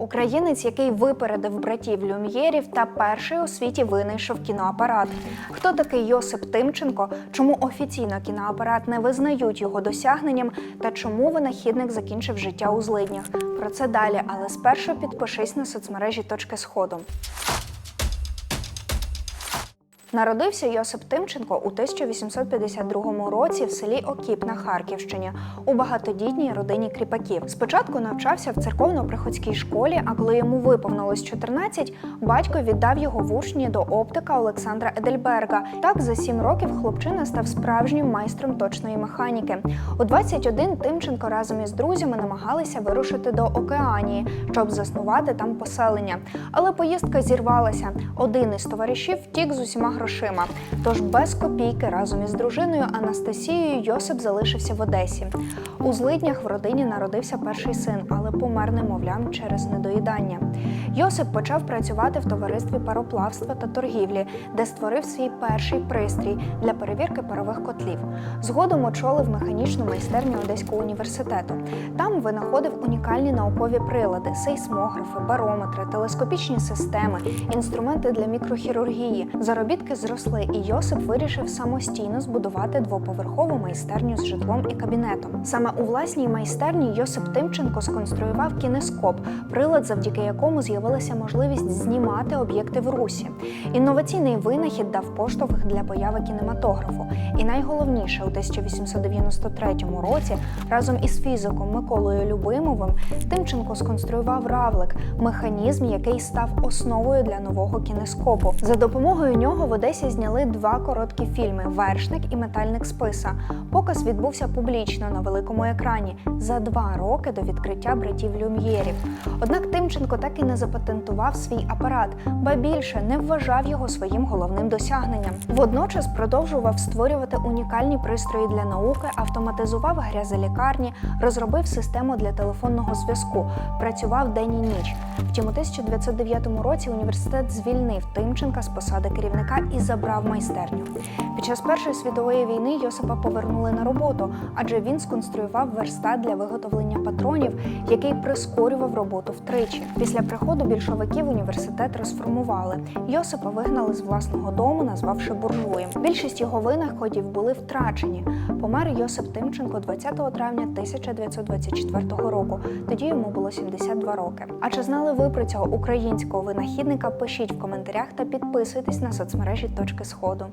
Українець, який випередив братів Люм'єрів та перший у світі винайшов кіноапарат. Хто такий Йосип Тимченко? Чому офіційно кіноапарат не визнають його досягненням? Та чому винахідник закінчив життя у злиднях? Про це далі, але спершу підпишись на соцмережі точки сходу. Народився Йосип Тимченко у 1852 році в селі Окіп на Харківщині у багатодітній родині кріпаків. Спочатку навчався в церковно-приходській школі, а коли йому виповнилось 14, батько віддав його в учні до оптика Олександра Едельберга. Так за сім років хлопчина став справжнім майстром точної механіки. У 21 Тимченко разом із друзями намагалися вирушити до Океанії, щоб заснувати там поселення. Але поїздка зірвалася. Один із товаришів втік з усіма грошима. Тож без копійки разом із дружиною Анастасією Йосип залишився в Одесі. У злиднях в родині народився перший син, але помер немовлям через недоїдання. Йосип почав працювати в товаристві пароплавства та торгівлі, де створив свій перший пристрій для перевірки парових котлів. Згодом очолив механічну майстерню Одеського університету. Там винаходив унікальні наукові прилади, сейсмографи, барометри, телескопічні системи, інструменти для мікрохірургії. Заробітки зросли, і Йосип вирішив самостійно збудувати двоповерхову майстерню з житлом і кабінетом. Саме у власній майстерні Йосип Тимченко сконструював кінескоп, прилад, завдяки якому з'явилася можливість знімати об'єкти в русі. Інноваційний винахід дав поштовх для появи кінематографу. І найголовніше, у 1893 році разом із фізиком Миколою Любимовим Тимченко сконструював равлик механізм, який став основою для нового кінескопу. За допомогою нього в Одесі зняли два короткі фільми Вершник і Метальник списа. Показ відбувся публічно на великому екрані за два роки до відкриття братів Люм'єрів. Однак Тимченко так і не запатентував свій апарат, ба більше не вважав його своїм головним досягненням. Водночас продовжував створювати унікальні пристрої для науки, автоматизував грязелікарні, розробив систему для телефонного зв'язку, працював день і ніч. Втім, у 1909 році університет звільнив Тимченка з посади керівника і забрав майстерню. Під час Першої світової війни Йосипа повернули на роботу, адже він сконструював верстат для виготовлення патронів, який прискорював роботу втричі. Після приходу більшовиків університет розформували. Йосипа вигнали з власного дому, назвавши буржуєм. Більшість його винаходів були втрачені. Помер Йосип Тимченко 20 травня 1924 року. Тоді йому було 72 роки. А чи знали ви про цього українського винахідника? Пишіть в коментарях та підписуйтесь на соцмережі точки сходу.